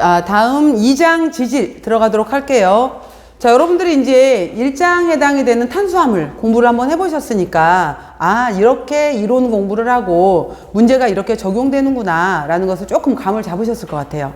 자, 다음 2장 지질 들어가도록 할게요. 자, 여러분들이 이제 1장 해당이 되는 탄수화물 공부를 한번 해보셨으니까, 아, 이렇게 이론 공부를 하고 문제가 이렇게 적용되는구나, 라는 것을 조금 감을 잡으셨을 것 같아요.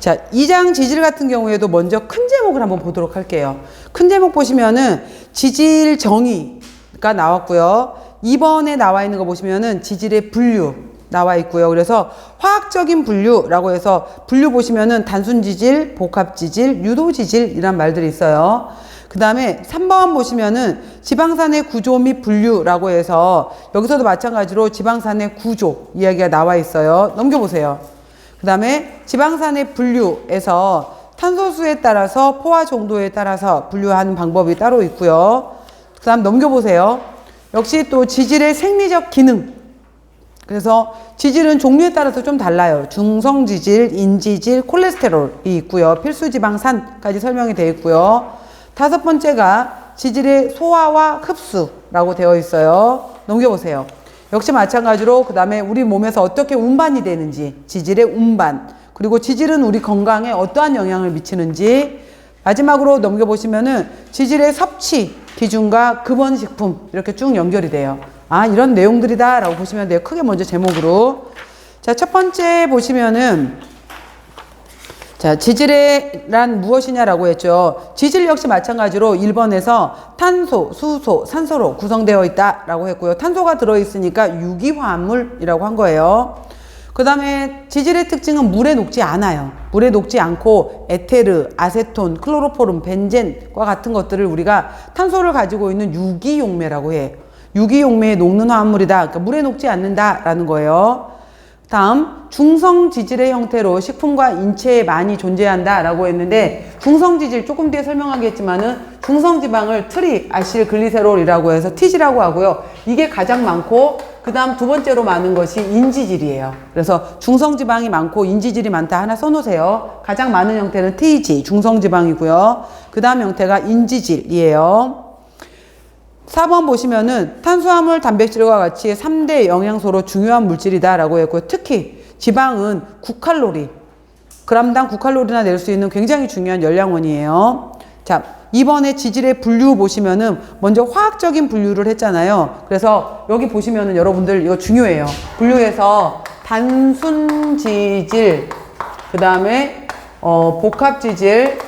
자, 2장 지질 같은 경우에도 먼저 큰 제목을 한번 보도록 할게요. 큰 제목 보시면은 지질 정의가 나왔고요. 2번에 나와 있는 거 보시면은 지질의 분류, 나와 있고요. 그래서 화학적인 분류라고 해서 분류 보시면은 단순 지질, 복합 지질, 유도 지질 이란 말들이 있어요. 그 다음에 3번 보시면은 지방산의 구조 및 분류라고 해서 여기서도 마찬가지로 지방산의 구조 이야기가 나와 있어요. 넘겨보세요. 그 다음에 지방산의 분류에서 탄소수에 따라서 포화 정도에 따라서 분류하는 방법이 따로 있고요. 그 다음 넘겨보세요. 역시 또 지질의 생리적 기능 그래서 지질은 종류에 따라서 좀 달라요. 중성 지질, 인지질, 콜레스테롤이 있고요. 필수 지방산까지 설명이 되어 있고요. 다섯 번째가 지질의 소화와 흡수라고 되어 있어요. 넘겨보세요. 역시 마찬가지로 그 다음에 우리 몸에서 어떻게 운반이 되는지 지질의 운반 그리고 지질은 우리 건강에 어떠한 영향을 미치는지 마지막으로 넘겨보시면은 지질의 섭취 기준과 급원식품 이렇게 쭉 연결이 돼요. 아, 이런 내용들이다 라고 보시면 돼요. 크게 먼저 제목으로. 자, 첫 번째 보시면은 자, 지질이란 무엇이냐라고 했죠. 지질 역시 마찬가지로 1번에서 탄소, 수소, 산소로 구성되어 있다라고 했고요. 탄소가 들어있으니까 유기화합물이라고 한 거예요. 그 다음에 지질의 특징은 물에 녹지 않아요. 물에 녹지 않고 에테르, 아세톤, 클로로포름, 벤젠과 같은 것들을 우리가 탄소를 가지고 있는 유기용매라고 해. 유기용매에 녹는 화합물이다. 그러니까 물에 녹지 않는다라는 거예요. 다음 중성 지질의 형태로 식품과 인체에 많이 존재한다라고 했는데 중성 지질 조금 뒤에 설명하겠지만은 중성 지방을 트리 아실 글리세롤이라고 해서 티지라고 하고요. 이게 가장 많고 그다음 두 번째로 많은 것이 인지질이에요. 그래서 중성 지방이 많고 인지질이 많다 하나 써놓으세요. 가장 많은 형태는 TG 중성 지방이고요. 그다음 형태가 인지질이에요. 4번 보시면은 탄수화물, 단백질과 같이 3대 영양소로 중요한 물질이다라고 했고요. 특히 지방은 9칼로리, 그람당 9칼로리나 낼 수 있는 굉장히 중요한 열량원이에요. 자, 이번에 지질의 분류 보시면은 먼저 화학적인 분류를 했잖아요. 그래서 여기 보시면은 여러분들 이거 중요해요. 분류해서 단순 지질, 그 다음에 어, 복합 지질,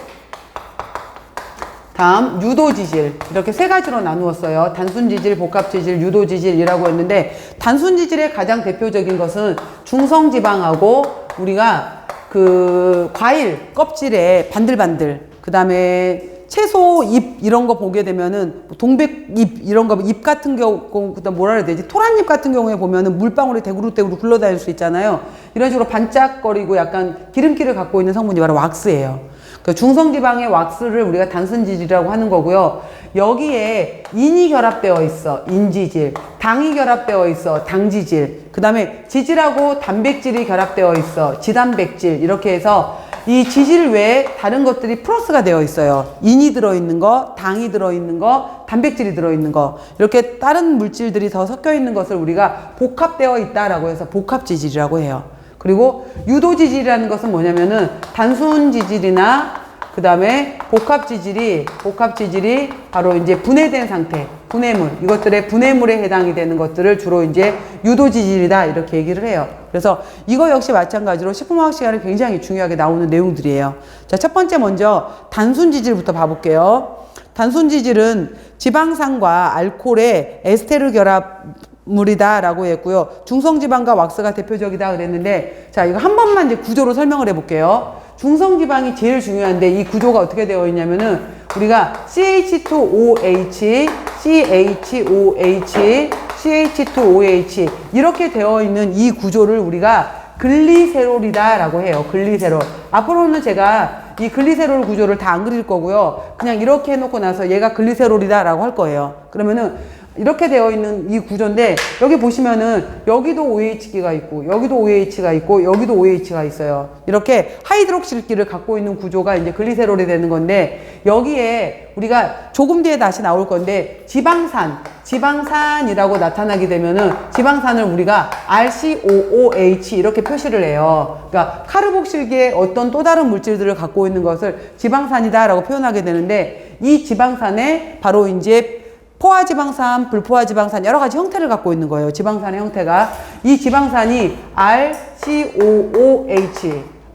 다음 유도 지질 이렇게 세 가지로 나누었어요. 단순 지질, 복합 지질, 유도 지질이라고 했는데 단순 지질의 가장 대표적인 것은 중성 지방하고 우리가 그 과일 껍질에 반들반들 그다음에 채소 잎 이런 거 보게 되면은 동백잎 이런 거 잎 같은 경우 그다음 뭐라 해야 되지 토란잎 같은 경우에 보면은 물방울이 대구르대구르 굴러다닐 수 있잖아요. 이런 식으로 반짝거리고 약간 기름기를 갖고 있는 성분이 바로 왁스예요. 그 중성지방의 왁스를 우리가 단순지질이라고 하는 거고요. 여기에 인이 결합되어 있어. 인지질. 당이 결합되어 있어. 당지질. 그 다음에 지질하고 단백질이 결합되어 있어. 지단백질. 이렇게 해서 이 지질 외에 다른 것들이 플러스가 되어 있어요. 인이 들어있는 거, 당이 들어있는 거, 단백질이 들어있는 거. 이렇게 다른 물질들이 더 섞여 있는 것을 우리가 복합되어 있다라고 해서 복합지질이라고 해요. 그리고 유도 지질이라는 것은 뭐냐면은 단순 지질이나 그 다음에 복합 지질이 복합 지질이 바로 이제 분해된 상태 분해물 이것들의 분해물에 해당이 되는 것들을 주로 이제 유도 지질이다 이렇게 얘기를 해요. 그래서 이거 역시 마찬가지로 식품화학 시간에 굉장히 중요하게 나오는 내용들이에요. 자, 첫 번째 먼저 단순 지질부터 봐볼게요. 단순 지질은 지방산과 알코올의 에스테르 결합 물이다라고 했고요. 중성지방과 왁스가 대표적이다 그랬는데 자 이거 한 번만 이제 구조로 설명을 해볼게요. 중성지방이 제일 중요한데 이 구조가 어떻게 되어 있냐면은 우리가 CH2OH, CHOH, CH2OH 이렇게 되어 있는 이 구조를 우리가 글리세롤이다라고 해요. 글리세롤. 앞으로는 제가 이 글리세롤 구조를 다 안 그릴 거고요. 그냥 이렇게 해놓고 나서 얘가 글리세롤이다라고 할 거예요. 그러면은 이렇게 되어 있는 이 구조인데 여기 보시면은 여기도 OH기가 있고 여기도 OH가 있고 여기도 OH가 있어요. 이렇게 하이드록실기를 갖고 있는 구조가 이제 글리세롤이 되는 건데 여기에 우리가 조금 뒤에 다시 나올 건데 지방산 지방산이라고 나타나게 되면은 지방산을 우리가 RCOOH 이렇게 표시를 해요. 그러니까 카르복실기에 어떤 또 다른 물질들을 갖고 있는 것을 지방산이다라고 표현하게 되는데 이 지방산에 바로 이제 포화지방산, 불포화지방산 여러 가지 형태를 갖고 있는 거예요. 지방산의 형태가 이 지방산이 RCOOH,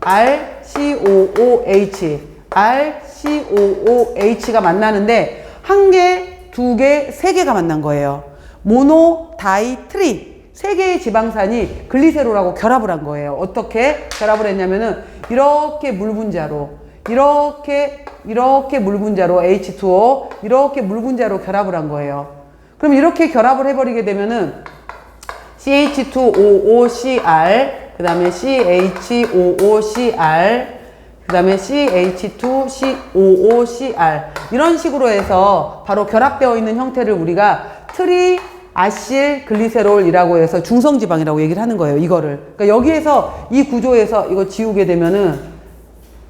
RCOOH, RCOOH가 만나는데 한 개, 두 개, 세 개가 만난 거예요. 모노, 다이, 트리 세 개의 지방산이 글리세롤하고 결합을 한 거예요. 어떻게 결합을 했냐면은 이렇게 물 분자로 이렇게 이렇게 물 분자로 H2O 이렇게 물 분자로 결합을 한 거예요. 그럼 이렇게 결합을 해버리게 되면은 CH2OOCr 그 다음에 CHOOCr 그 다음에 CH2COOCr 이런 식으로 해서 바로 결합되어 있는 형태를 우리가 트리 아실 글리세롤이라고 해서 중성지방이라고 얘기를 하는 거예요. 이거를. 그러니까 여기에서 이 구조에서 이거 지우게 되면은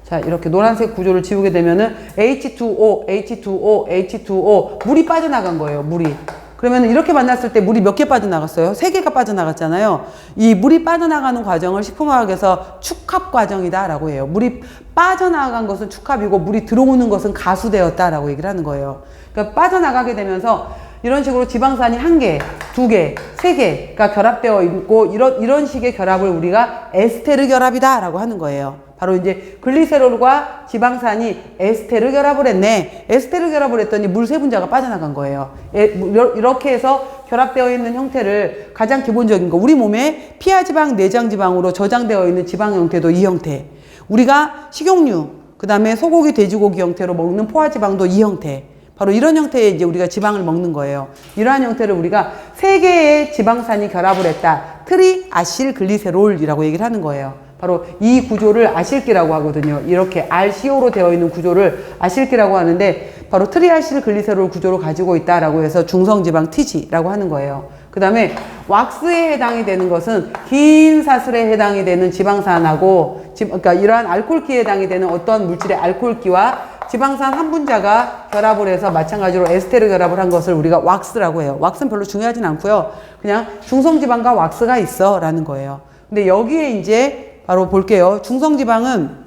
자, 이렇게 노란색 구조를 지우게 되면은 H2O, H2O, H2O 물이 빠져나간 거예요. 물이. 그러면 이렇게 만났을 때 물이 몇 개 빠져나갔어요? 세 개가 빠져나갔잖아요. 이 물이 빠져나가는 과정을 식품화학에서 축합 과정이다 라고 해요. 물이 빠져나간 것은 축합이고 물이 들어오는 것은 가수되었다 라고 얘기를 하는 거예요. 그러니까 빠져나가게 되면서 이런 식으로 지방산이 한 개, 두 개, 세 개가 결합되어 있고 이런 이런 식의 결합을 우리가 에스테르 결합이다라고 하는 거예요. 바로 이제 글리세롤과 지방산이 에스테르 결합을 했네. 에스테르 결합을 했더니 물 세 분자가 빠져나간 거예요. 에, 뭐, 이렇게 해서 결합되어 있는 형태를 가장 기본적인 거. 우리 몸에 피하 지방, 내장 지방으로 저장되어 있는 지방 형태도 이 형태. 우리가 식용유, 그 다음에 소고기, 돼지고기 형태로 먹는 포화 지방도 이 형태. 바로 이런 형태의 이제 우리가 지방을 먹는 거예요. 이러한 형태를 우리가 세 개의 지방산이 결합을 했다. 트리 아실 글리세롤이라고 얘기를 하는 거예요. 바로 이 구조를 아실기라고 하거든요. 이렇게 RCO로 되어 있는 구조를 아실기라고 하는데 바로 트리아실 글리세롤 구조를 가지고 있다라고 해서 중성지방 TG라고 하는 거예요. 그 다음에 왁스에 해당이 되는 것은 긴 사슬에 해당이 되는 지방산하고 지, 그러니까 이러한 알코올기에 해당이 되는 어떤 물질의 알코올기와 지방산 한 분자가 결합을 해서 마찬가지로 에스테르 결합을 한 것을 우리가 왁스라고 해요. 왁스는 별로 중요하진 않고요. 그냥 중성지방과 왁스가 있어 라는 거예요. 근데 여기에 이제 바로 볼게요. 중성지방은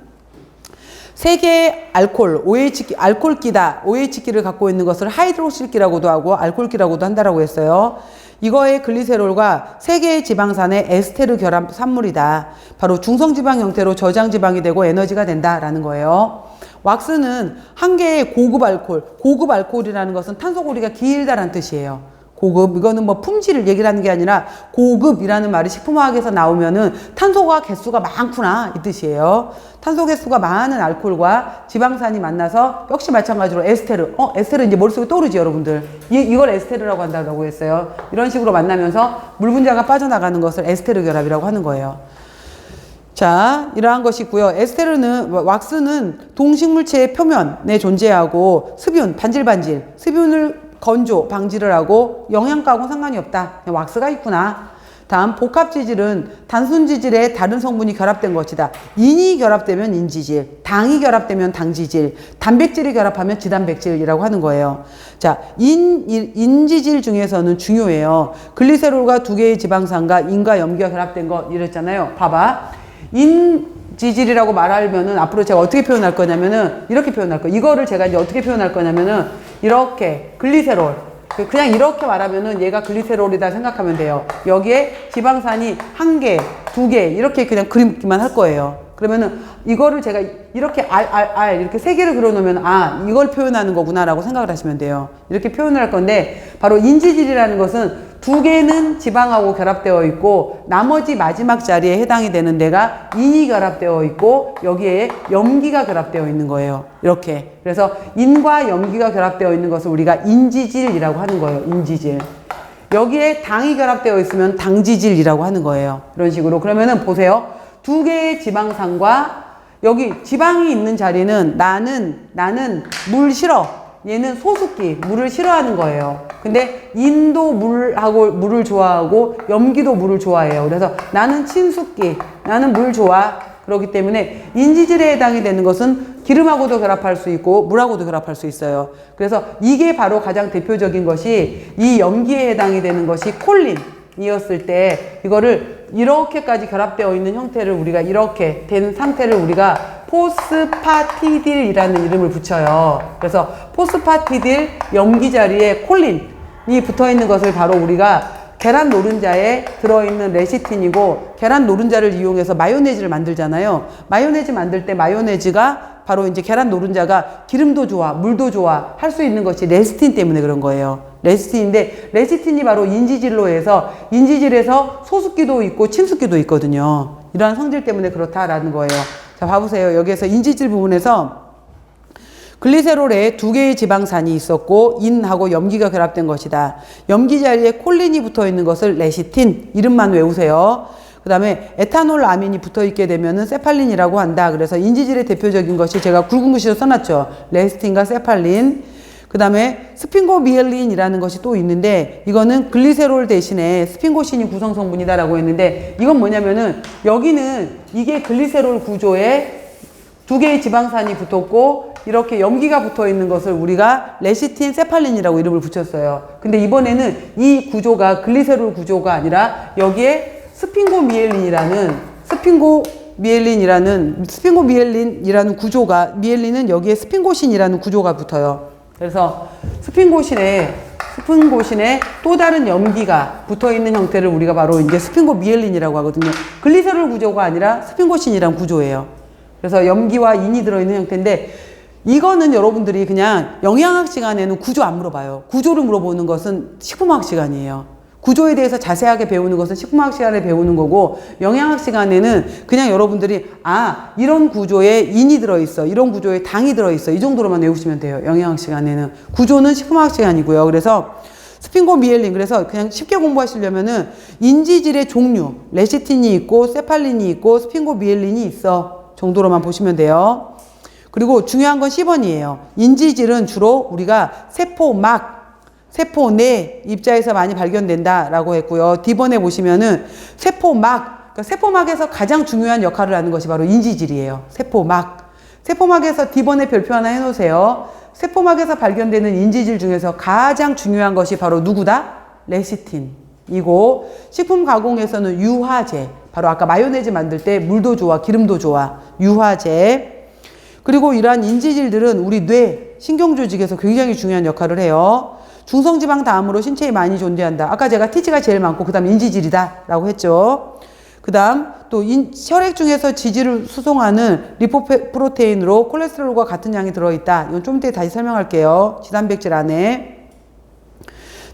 세 개의 알콜, OH기, 알콜기다. OH기를 갖고 있는 것을 하이드록실기라고도 하고 알콜기라고도 한다라고 했어요. 이거의 글리세롤과 세 개의 지방산의 에스테르 결합 산물이다. 바로 중성지방 형태로 저장지방이 되고 에너지가 된다라는 거예요. 왁스는 한 개의 고급 알콜, 고급 알콜이라는 것은 탄소고리가 길다라는 뜻이에요. 고급 이거는 뭐 품질을 얘기를 하는 게 아니라 고급이라는 말이 식품화학에서 나오면은 탄소가 개수가 많구나 이 뜻이에요. 탄소 개수가 많은 알코올과 지방산이 만나서 역시 마찬가지로 에스테르. 어 에스테르 이제 머릿속에 떠오르지 여러분들. 이, 이걸 에스테르라고 한다고 했어요. 이런 식으로 만나면서 물 분자가 빠져나가는 것을 에스테르 결합이라고 하는 거예요. 자, 이러한 것이 있고요. 에스테르는, 왁스는 동식물체의 표면에 존재하고 습윤, 반질반질, 습윤을 건조, 방지를 하고 영양가하고 상관이 없다. 왁스가 있구나. 다음 복합지질은 단순지질에 다른 성분이 결합된 것이다. 인이 결합되면 인지질, 당이 결합되면 당지질, 단백질이 결합하면 지단백질이라고 하는 거예요. 자, 인, 인지질 중에서는 중요해요. 글리세롤과 두 개의 지방산과 인과 염기가 결합된 거 이랬잖아요. 봐봐. 인지질이라고 말하면은 앞으로 제가 어떻게 표현할 거냐면은 이렇게 표현할 거예요. 이거를 제가 이제 어떻게 표현할 거냐면은 이렇게 글리세롤 그냥 이렇게 말하면은 얘가 글리세롤이다 생각하면 돼요. 여기에 지방산이 한 개, 두 개 이렇게 그냥 그림기만 할 거예요. 그러면은 이거를 제가 이렇게 R, R, R 이렇게 세 개를 그려놓으면 아 이걸 표현하는 거구나라고 생각을 하시면 돼요. 이렇게 표현을 할 건데 바로 인지질이라는 것은 두 개는 지방하고 결합되어 있고 나머지 마지막 자리에 해당이 되는 데가 인이 결합되어 있고 여기에 염기가 결합되어 있는 거예요. 이렇게 그래서 인과 염기가 결합되어 있는 것을 우리가 인지질이라고 하는 거예요. 인지질. 여기에 당이 결합되어 있으면 당지질이라고 하는 거예요. 이런 식으로 그러면은 보세요. 두 개의 지방산과 여기 지방이 있는 자리는 나는 나는 물 싫어 얘는 소숙기, 물을 싫어하는 거예요. 근데 인도 물하고 물을 좋아하고 염기도 물을 좋아해요. 그래서 나는 친숙기, 나는 물 좋아. 그렇기 때문에 인지질에 해당이 되는 것은 기름하고도 결합할 수 있고 물하고도 결합할 수 있어요. 그래서 이게 바로 가장 대표적인 것이 이 염기에 해당이 되는 것이 콜린이었을 때 이거를 이렇게까지 결합되어 있는 형태를 우리가 이렇게 된 상태를 우리가 포스파티딜이라는 이름을 붙여요. 그래서 포스파티딜 염기 자리에 콜린이 붙어 있는 것을 바로 우리가 계란 노른자에 들어있는 레시틴이고 계란 노른자를 이용해서 마요네즈를 만들잖아요. 마요네즈 만들 때 마요네즈가 바로 이제 계란 노른자가 기름도 좋아, 물도 좋아 할 수 있는 것이 레시틴 때문에 그런 거예요. 레시틴인데 레시틴이 바로 인지질로 해서 인지질에서 소숙기도 있고 침숙기도 있거든요. 이러한 성질 때문에 그렇다라는 거예요. 자, 봐보세요. 여기에서 인지질 부분에서 글리세롤에 두 개의 지방산이 있었고 인하고 염기가 결합된 것이다. 염기 자리에 콜린이 붙어 있는 것을 레시틴 이름만 외우세요. 그 다음에 에탄올 아민이 붙어 있게 되면은 세팔린이라고 한다. 그래서 인지질의 대표적인 것이 제가 굵은 글씨로 써놨죠. 레시틴과 세팔린. 그 다음에 스핑고미엘린이라는 것이 또 있는데 이거는 글리세롤 대신에 스핑고신이 구성 성분이다라고 했는데 이건 뭐냐면은 여기는 이게 글리세롤 구조에 두 개의 지방산이 붙었고 이렇게 염기가 붙어 있는 것을 우리가 레시틴 세팔린이라고 이름을 붙였어요. 근데 이번에는 이 구조가 글리세롤 구조가 아니라 여기에 스핑고미엘린이라는 스핑고 미엘린이라는 스핑고 미엘린이라는 구조가 미엘린은 여기에 스핑고신이라는 구조가 붙어요. 그래서 스핑고신에 스핑고신에 또 다른 염기가 붙어 있는 형태를 우리가 바로 이제 스핑고 미엘린이라고 하거든요. 글리세롤 구조가 아니라 스핑고신이란 구조예요. 그래서 염기와 인이 들어있는 형태인데 이거는 여러분들이 그냥 영양학 시간에는 구조 안 물어봐요. 구조를 물어보는 것은 식품학 시간이에요. 구조에 대해서 자세하게 배우는 것은 식품학 시간에 배우는 거고 영양학 시간에는 그냥 여러분들이 아 이런 구조에 인이 들어있어 이런 구조에 당이 들어있어 이 정도로만 외우시면 돼요 영양학 시간에는 구조는 식품학 시간이고요 그래서 스핑고 미엘린 그래서 그냥 쉽게 공부하시려면은 인지질의 종류 레시틴이 있고 세팔린이 있고 스핑고 미엘린이 있어 정도로만 보시면 돼요 그리고 중요한 건 10번이에요 인지질은 주로 우리가 세포막 세포 내 입자에서 많이 발견된다라고 했고요. D번에 보시면은 세포막, 그러니까 세포막에서 가장 중요한 역할을 하는 것이 바로 인지질이에요. 세포막. 세포막에서 D번에 별표 하나 해놓으세요. 세포막에서 발견되는 인지질 중에서 가장 중요한 것이 바로 누구다? 레시틴이고 식품 가공에서는 유화제. 바로 아까 마요네즈 만들 때 물도 좋아, 기름도 좋아. 유화제. 그리고 이러한 인지질들은 우리 뇌, 신경조직에서 굉장히 중요한 역할을 해요. 중성지방 다음으로 신체에 많이 존재한다. 아까 제가 T지가 제일 많고 그 다음 인지질이다 라고 했죠. 그 다음 또 인, 혈액 중에서 지질을 수송하는 리포프로테인으로 콜레스테롤과 같은 양이 들어있다. 이건 좀 이따 다시 설명할게요. 지단백질 안에.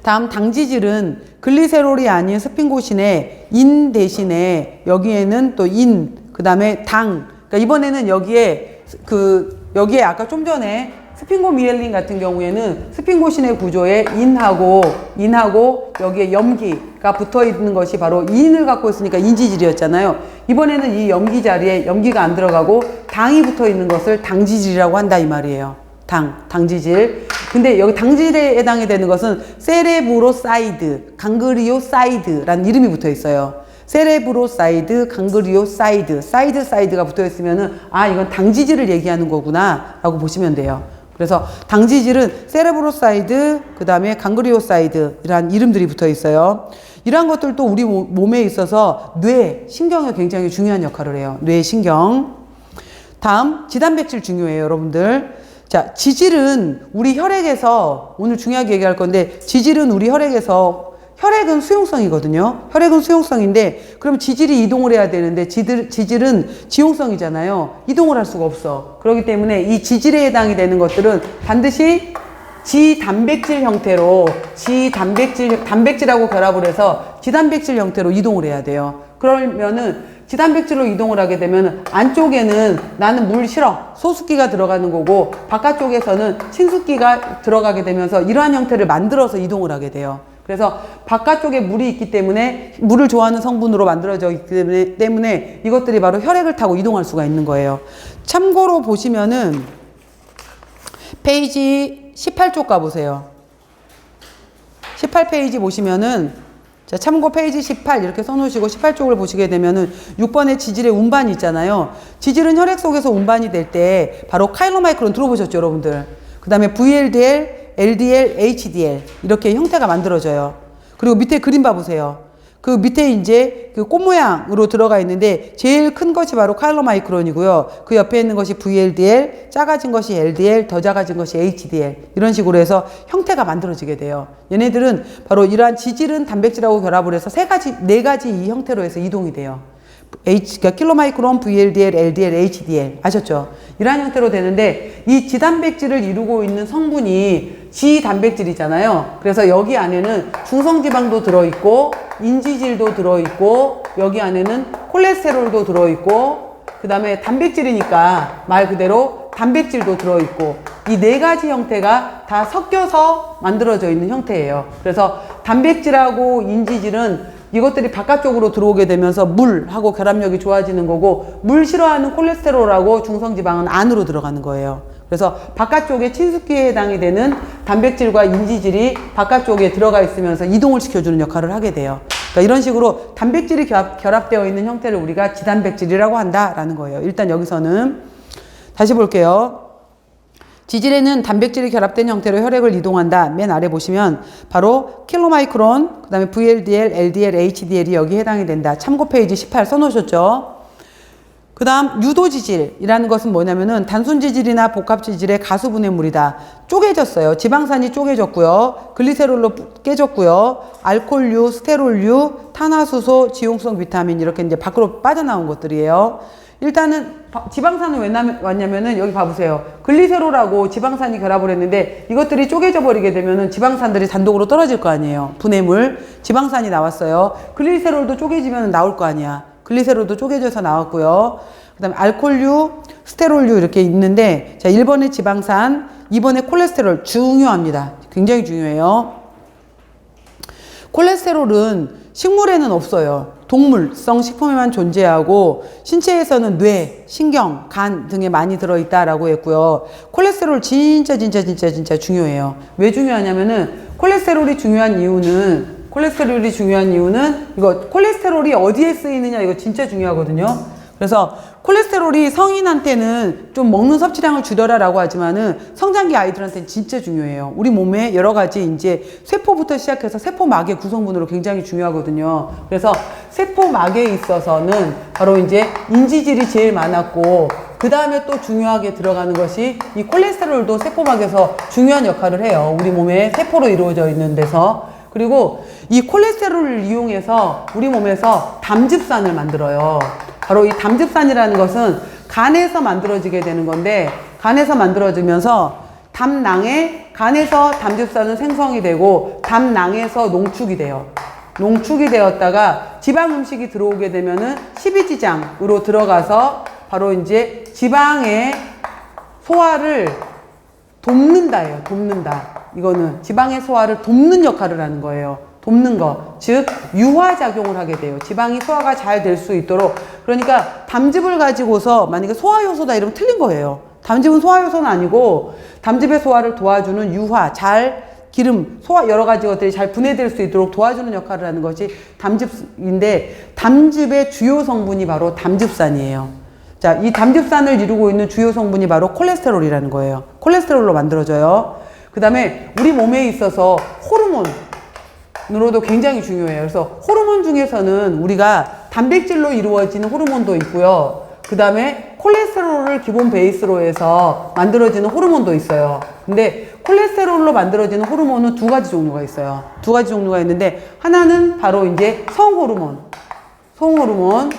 다음 당지질은 글리세롤이 아닌 스핑고신에 인 대신에 여기에는 또 인, 그 다음에 당. 그러니까 이번에는 여기에 그 여기에 아까 좀 전에 스핑고 미엘린 같은 경우에는 스핑고신의 구조에 인하고 인하고 여기에 염기가 붙어 있는 것이 바로 인을 갖고 있으니까 인지질이었잖아요. 이번에는 이 염기 자리에 염기가 안 들어가고 당이 붙어 있는 것을 당지질이라고 한다 이 말이에요. 당, 당지질. 근데 여기 당질에 해당이 되는 것은 세레브로사이드, 강그리오사이드라는 이름이 붙어 있어요. 세레브로사이드, 강그리오사이드, 사이드 사이드가 붙어 있으면은 아 이건 당지질을 얘기하는 거구나라고 보시면 돼요. 그래서 당지질은 세레브로사이드, 그 다음에 강그리오사이드라는 이름들이 붙어 있어요. 이러한 것들도 우리 몸에 있어서 뇌, 신경에 굉장히 중요한 역할을 해요. 뇌, 신경. 다음, 지단백질 중요해요, 여러분들. 자, 지질은 우리 혈액에서, 오늘 중요하게 얘기할 건데, 지질은 우리 혈액에서 혈액은 수용성이거든요. 혈액은 수용성인데, 그럼 지질이 이동을 해야 되는데, 지질, 지질은 지용성이잖아요. 이동을 할 수가 없어. 그렇기 때문에 이 지질에 해당이 되는 것들은 반드시 지단백질 형태로, 지단백질, 단백질하고 결합을 해서 지단백질 형태로 이동을 해야 돼요. 그러면은, 지단백질로 이동을 하게 되면 안쪽에는 나는 물 싫어 소숙기가 들어가는 거고 바깥쪽에서는 친숙기가 들어가게 되면서 이러한 형태를 만들어서 이동을 하게 돼요. 그래서 바깥쪽에 물이 있기 때문에 물을 좋아하는 성분으로 만들어져 있기 때문에, 이것들이 바로 혈액을 타고 이동할 수가 있는 거예요. 참고로 보시면은 페이지 18쪽 가보세요. 18페이지 보시면은 자, 참고 페이지 18 이렇게 써놓으시고 18쪽을 보시게 되면은 6번의 지질의 운반이 있잖아요. 지질은 혈액 속에서 운반이 될 때 바로 카일로마이크론 들어보셨죠, 여러분들? 그 다음에 VLDL, LDL, HDL 이렇게 형태가 만들어져요. 그리고 밑에 그림 봐보세요. 그 밑에 이제 그 꽃 모양으로 들어가 있는데 제일 큰 것이 바로 카일로마이크론이고요. 그 옆에 있는 것이 VLDL, 작아진 것이 LDL, 더 작아진 것이 HDL 이런 식으로 해서 형태가 만들어지게 돼요. 얘네들은 바로 이러한 지질은 단백질하고 결합을 해서 세 가지 네 가지 이 형태로 해서 이동이 돼요. H, 그러니까 킬로마이크론, VLDL, LDL, HDL 아셨죠? 이러한 형태로 되는데 이 지단백질을 이루고 있는 성분이 지단백질이잖아요. 그래서 여기 안에는 중성지방도 들어있고 인지질도 들어있고 여기 안에는 콜레스테롤도 들어있고 그 다음에 단백질이니까 말 그대로 단백질도 들어있고 이 네 가지 형태가 다 섞여서 만들어져 있는 형태예요. 그래서 단백질하고 인지질은 이것들이 바깥쪽으로 들어오게 되면서 물하고 결합력이 좋아지는 거고 물 싫어하는 콜레스테롤하고 중성지방은 안으로 들어가는 거예요. 그래서 바깥쪽에 친숙기에 해당이 되는 단백질과 인지질이 바깥쪽에 들어가 있으면서 이동을 시켜주는 역할을 하게 돼요. 그러니까 이런 식으로 단백질이 결합, 결합되어 있는 형태를 우리가 지단백질이라고 한다라는 거예요. 일단 여기서는 다시 볼게요. 지질에는 단백질이 결합된 형태로 혈액을 이동한다. 맨 아래 보시면 바로 킬로마이크론, 그 다음에 VLDL, LDL, HDL이 여기 해당이 된다. 참고 페이지 18 써놓으셨죠? 그 다음 유도지질이라는 것은 뭐냐면은 단순지질이나 복합지질의 가수분해물이다. 쪼개졌어요. 지방산이 쪼개졌고요. 글리세롤로 깨졌고요. 알코올류, 스테롤류, 탄화수소, 지용성 비타민 이렇게 이제 밖으로 빠져나온 것들이에요. 일단은 바- 지방산은 왜 나- 왔냐면은 여기 봐보세요. 글리세롤하고 지방산이 결합을 했는데 이것들이 쪼개져 버리게 되면은 지방산들이 단독으로 떨어질 거 아니에요. 분해물. 지방산이 나왔어요. 글리세롤도 쪼개지면 나올 거 아니야. 글리세롤도 쪼개져서 나왔고요. 그 다음에 알코올류, 스테롤류 이렇게 있는데 자 1번의 지방산, 2번의 콜레스테롤 중요합니다. 굉장히 중요해요. 콜레스테롤은 식물에는 없어요. 동물성 식품에만 존재하고 신체에서는 뇌, 신경, 간 등에 많이 들어있다라고 했고요. 콜레스테롤 진짜 진짜 진짜 진짜 중요해요. 왜 중요하냐면은 콜레스테롤이 중요한 이유는 콜레스테롤이 중요한 이유는 이거 콜레스테롤이 어디에 쓰이느냐 이거 진짜 중요하거든요. 그래서 콜레스테롤이 성인한테는 좀 먹는 섭취량을 줄여라라고 하지만은 성장기 아이들한테는 진짜 중요해요. 우리 몸에 여러 가지 이제 세포부터 시작해서 세포막의 구성분으로 굉장히 중요하거든요. 그래서 세포막에 있어서는 바로 이제 인지질이 제일 많았고 그 다음에 또 중요하게 들어가는 것이 이 콜레스테롤도 세포막에서 중요한 역할을 해요. 우리 몸에 세포로 이루어져 있는 데서. 그리고 이 콜레스테롤을 이용해서 우리 몸에서 담즙산을 만들어요. 바로 이 담즙산이라는 것은 간에서 만들어지게 되는 건데 간에서 만들어지면서 담낭에 간에서 담즙산은 생성이 되고 담낭에서 농축이 돼요. 농축이 되었다가 지방 음식이 들어오게 되면은 십이지장으로 들어가서 바로 이제 지방의 소화를 돕는다예요. 돕는다. 이거는 지방의 소화를 돕는 역할을 하는 거예요. 돕는 거. 즉, 유화작용을 하게 돼요. 지방이 소화가 잘 될 수 있도록. 그러니까 담즙을 가지고서 만약에 소화효소다 이러면 틀린 거예요. 담즙은 소화효소는 아니고 담즙의 소화를 도와주는 유화, 잘 기름, 소화 여러 가지 것들이 잘 분해될 수 있도록 도와주는 역할을 하는 것이 담즙인데 담즙의 주요 성분이 바로 담즙산이에요. 자, 이 담즙산을 이루고 있는 주요 성분이 바로 콜레스테롤이라는 거예요. 콜레스테롤로 만들어져요. 그 다음에 우리 몸에 있어서 호르몬 으로도 굉장히 중요해요. 그래서 호르몬 중에서는 우리가 단백질로 이루어지는 호르몬도 있고요. 그 다음에 콜레스테롤을 기본 베이스로 해서 만들어지는 호르몬도 있어요. 근데 콜레스테롤로 만들어지는 호르몬은 두 가지 종류가 있어요. 두 가지 종류가 있는데 하나는 바로 이제 성호르몬. 성호르몬.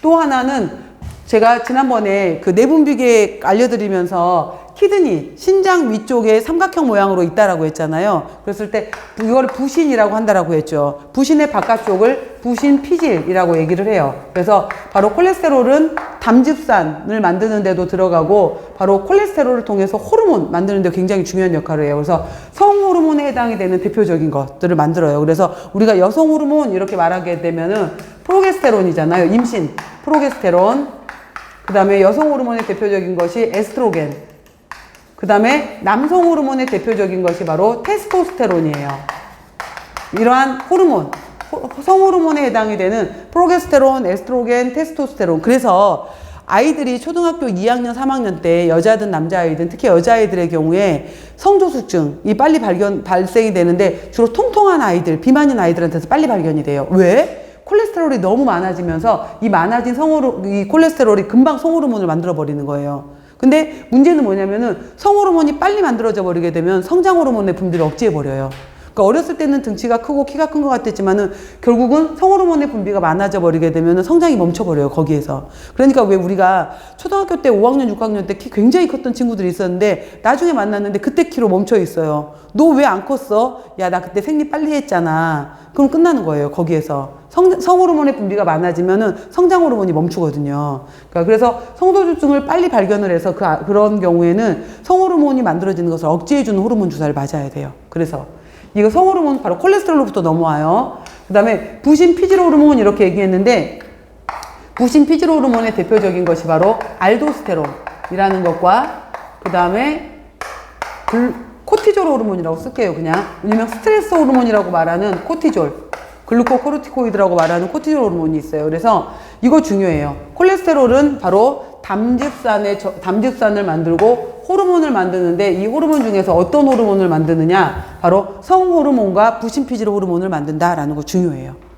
또 하나는 제가 지난번에 그 내분 비계 알려드리면서 키드니, 신장 위쪽에 삼각형 모양으로 있다라고 했잖아요. 그랬을 때 이걸 부신이라고 한다라고 했죠. 부신의 바깥쪽을 부신 피질이라고 얘기를 해요. 그래서 바로 콜레스테롤은 담즙산을 만드는 데도 들어가고 바로 콜레스테롤을 통해서 호르몬 만드는 데 굉장히 중요한 역할을 해요. 그래서 성호르몬에 해당이 되는 대표적인 것들을 만들어요. 그래서 우리가 여성 호르몬 이렇게 말하게 되면은 프로게스테론이잖아요. 임신, 프로게스테론. 그 다음에 여성 호르몬의 대표적인 것이 에스트로겐. 그그 다음에 남성 호르몬의 대표적인 것이 바로 테스토스테론이에요. 이러한 호르몬, 호- 성호르몬에 해당이 되는 프로게스테론, 에스트로겐, 테스토스테론. 그래서 아이들이 초등학교 2학년, 3학년 때 여자든 남자아이든 특히 여자아이들의 경우에 성조숙증이 빨리 발견, 발생이 되는데 주로 통통한 아이들, 비만인 아이들한테서 빨리 발견이 돼요. 왜? 콜레스테롤이 너무 많아지면서 이 많아진 성호르, 이 콜레스테롤이 금방 성호르몬을 만들어 버리는 거예요. 근데 문제는 뭐냐면은 성호르몬이 빨리 만들어져 버리게 되면 성장 호르몬의 분비를 억제해 버려요. 그러니까 어렸을 때는 등치가 크고 키가 큰 것 같았지만은 결국은 성호르몬의 분비가 많아져 버리게 되면은 성장이 멈춰 버려요 거기에서. 그러니까 왜 우리가 초등학교 때 5학년 6학년 때 키 굉장히 컸던 친구들이 있었는데 나중에 만났는데 그때 키로 멈춰 있어요. 너 왜 안 컸어? 야 나 그때 생리 빨리 했잖아. 그럼 끝나는 거예요 거기에서. 성, 성호르몬의 분비가 많아지면은 성장 호르몬이 멈추거든요. 그러니까 그래서 성도주증을 빨리 발견을 해서 그, 아- 그런 경우에는 성호르몬이 만들어지는 것을 억제해주는 호르몬 주사를 맞아야 돼요. 그래서 이거 성호르몬 바로 콜레스테롤로부터 넘어와요. 그 다음에 부신 피질 호르몬 이렇게 얘기했는데 부신 피질 호르몬의 대표적인 것이 바로 알도스테론이라는 것과 그 다음에 글, 코티졸 호르몬이라고 쓸게요 그냥. 일명 스트레스 호르몬이라고 말하는 코티졸 글루코코르티코이드라고 말하는 코티졸 호르몬이 있어요. 그래서 이거 중요해요. 콜레스테롤은 바로 담즙산의 저- 담즙산을 만들고 호르몬을 만드는데 이 호르몬 중에서 어떤 호르몬을 만드느냐 바로 성호르몬과 부신피질 호르몬을 만든다라는 거 중요해요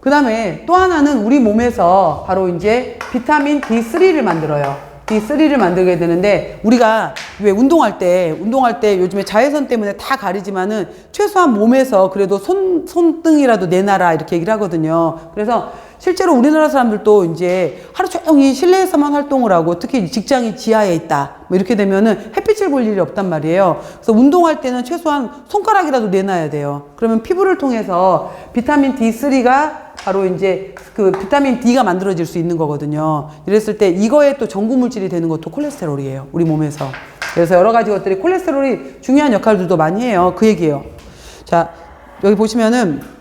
그 다음에 또 하나는 우리 몸에서 바로 이제 비타민 D3를 만들어요. D3를 만들게 되는데 우리가 왜 운동할 때 운동할 때 요즘에 자외선 때문에 다 가리지만은 최소한 몸에서 그래도 손 손등이라도 내놔라 이렇게 얘기를 하거든요. 그래서 실제로 우리나라 사람들도 이제 하루 종일 실내에서만 활동을 하고 특히 직장이 지하에 있다 뭐 이렇게 되면은 햇빛을 볼 일이 없단 말이에요. 그래서 운동할 때는 최소한 손가락이라도 내놔야 돼요. 그러면 피부를 통해서 비타민 D3가 바로 이제 그 비타민 D가 만들어질 수 있는 거거든요. 이랬을 때 이거에 또 전구 물질이 되는 것도 콜레스테롤이에요. 우리 몸에서. 그래서 여러 가지 것들이 콜레스테롤이 중요한 역할들도 많이 해요. 그 얘기예요. 자, 여기 보시면은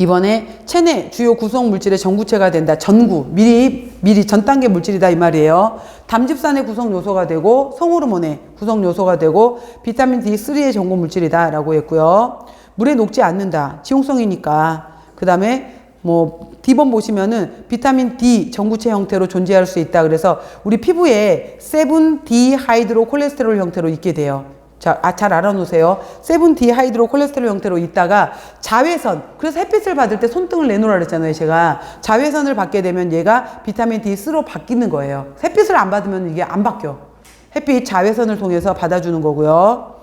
비번에 체내 주요 구성 물질의 전구체가 된다. 전구 미리 미리 전 단계 물질이다 이 말이에요. 담즙산의 구성 요소가 되고 성호르몬의 구성 요소가 되고 비타민 D3의 전구 물질이다라고 했고요. 물에 녹지 않는다. 지용성이니까. 그다음에 뭐 D번 보시면은 비타민 D 전구체 형태로 존재할 수 있다. 그래서 우리 피부에 7D 하이드로 콜레스테롤 형태로 있게 돼요. 자, 아, 잘 알아놓으세요. 7D 하이드로 콜레스테롤 형태로 있다가 자외선, 그래서 햇빛을 받을 때 손등을 내놓으라 그랬잖아요, 제가. 자외선을 받게 되면 얘가 비타민 D3로 바뀌는 거예요. 햇빛을 안 받으면 이게 안 바뀌어. 햇빛 자외선을 통해서 받아주는 거고요.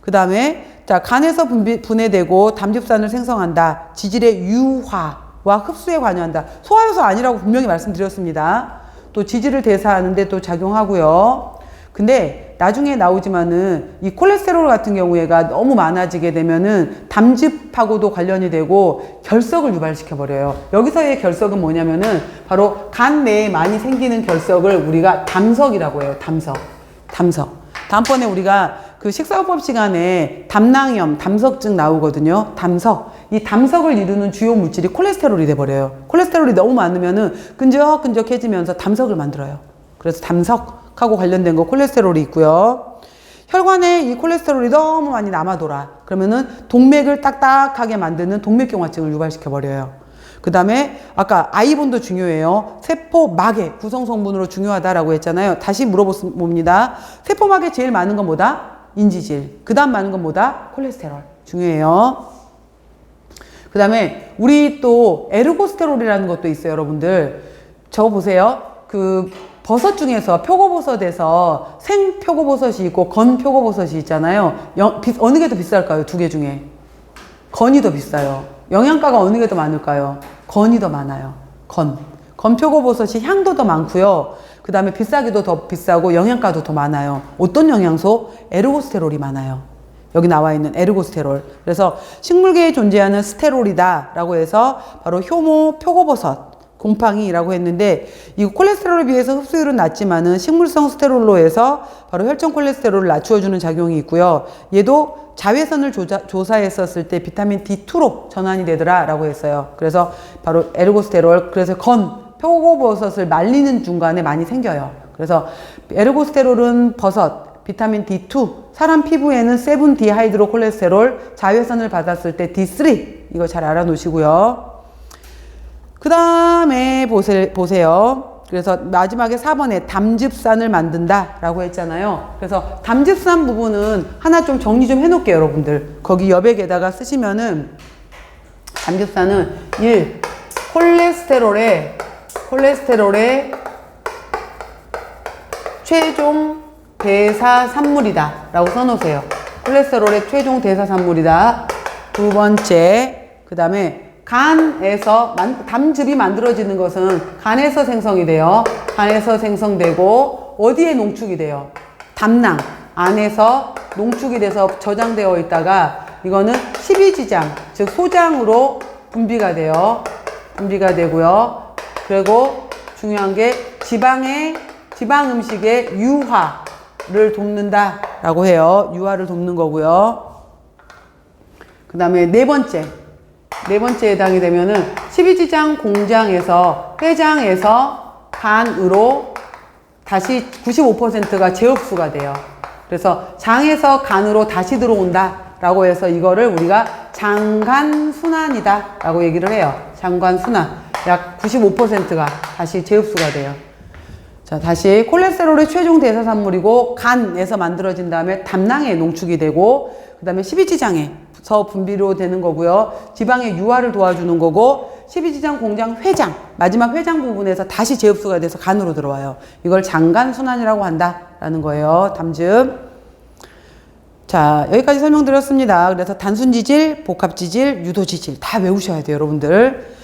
그 다음에, 자, 간에서 분비, 분해되고 담즙산을 생성한다. 지질의 유화와 흡수에 관여한다. 소화효소 아니라고 분명히 말씀드렸습니다. 또 지질을 대사하는데 또 작용하고요. 근데 나중에 나오지만은 이 콜레스테롤 같은 경우에가 너무 많아지게 되면은 담즙하고도 관련이 되고 결석을 유발시켜 버려요. 여기서의 결석은 뭐냐면은 바로 간 내에 많이 생기는 결석을 우리가 담석이라고 해요. 담석. 담석. 다음번에 우리가 그 식사요법 시간에 담낭염, 담석증 나오거든요. 담석. 이 담석을 이루는 주요 물질이 콜레스테롤이 돼 버려요. 콜레스테롤이 너무 많으면은 끈적끈적해지면서 담석을 만들어요. 그래서 담석 하고 관련된 거 콜레스테롤이 있고요. 혈관에 이 콜레스테롤이 너무 많이 남아돌아. 그러면은 동맥을 딱딱하게 만드는 동맥경화증을 유발시켜 버려요. 그 다음에 아까 아이본도 중요해요. 세포막의 구성 성분으로 중요하다라고 했잖아요. 다시 물어봅니다. 세포막에 제일 많은 건 뭐다? 인지질. 그 다음 많은 건 뭐다? 콜레스테롤. 중요해요. 그 다음에 우리 또 에르고스테롤이라는 것도 있어요, 여러분들. 저거 보세요. 그 버섯 중에서 표고버섯에서 생 표고버섯이 있고 건 표고버섯이 있잖아요. 영- 비- 어느 게 더 비쌀까요? 두 개 중에. 건이 더 비싸요. 영양가가 어느 게 더 많을까요? 건이 더 많아요. 건. 건 표고버섯이 향도 더 많고요. 그 다음에 비싸기도 더 비싸고 영양가도 더 많아요. 어떤 영양소? 에르고스테롤이 많아요. 여기 나와 있는 에르고스테롤. 그래서 식물계에 존재하는 스테롤이다라고 해서 바로 효모 표고버섯 곰팡이라고 했는데 이 콜레스테롤에 비해서 흡수율은 낮지만은 식물성 스테롤로 해서 바로 혈전 콜레스테롤을 낮추어주는 작용이 있고요. 얘도 자외선을 조자, 조사했었을 때 비타민 D2로 전환이 되더라라고 했어요. 그래서 바로 에르고스테롤 그래서 건 표고버섯을 말리는 중간에 많이 생겨요. 그래서 에르고스테롤은 버섯 비타민 D2, 사람 피부에는 세븐 디하이드로 콜레스테롤, 자외선을 받았을 때 D3 이거 잘 알아놓으시고요. 그 다음에 보세, 보세요. 그래서 마지막에 4번에 담즙산을 만든다 라고 했잖아요. 그래서 담즙산 부분은 하나 좀 정리 좀 해놓을게요, 여러분들. 거기 여백에다가 쓰시면은 담즙산은 1. 콜레스테롤의 콜레스테롤의 최종 대사 산물이다 라고 써놓으세요. 콜레스테롤의 최종 대사 산물이다. 두 번째, 그 다음에 간에서 만- 담즙이 만들어지는 것은 간에서 생성이 돼요. 간에서 생성되고 어디에 농축이 돼요? 담낭 안에서 농축이 돼서 저장되어 있다가 이거는 십이지장 즉 소장으로 분비가 돼요. 분비가 되고요. 그리고 중요한 게 지방의 지방 음식의 유화를 돕는다라고 해요. 유화를 돕는 거고요. 그 다음에 네 번째. 네 번째에 해당이 되면은 12지장 공장에서 회장에서 간으로 다시 95%가 재흡수가 돼요. 그래서 장에서 간으로 다시 들어온다 라고 해서 이거를 우리가 장간순환이다 라고 얘기를 해요. 장관 순환. 약 95%가 다시 재흡수가 돼요. 자, 다시 콜레스테롤의 최종 대사산물이고 간에서 만들어진 다음에 담낭에 농축이 되고 그다음에 십이지장에 서 분비로 되는 거고요. 지방의 유화를 도와주는 거고 십이지장 공장 회장 마지막 회장 부분에서 다시 재흡수가 돼서 간으로 들어와요. 이걸 장간 순환이라고 한다라는 거예요. 담즙. 자, 여기까지 설명드렸습니다. 그래서 단순 지질, 복합 지질, 유도 지질 다 외우셔야 돼요, 여러분들.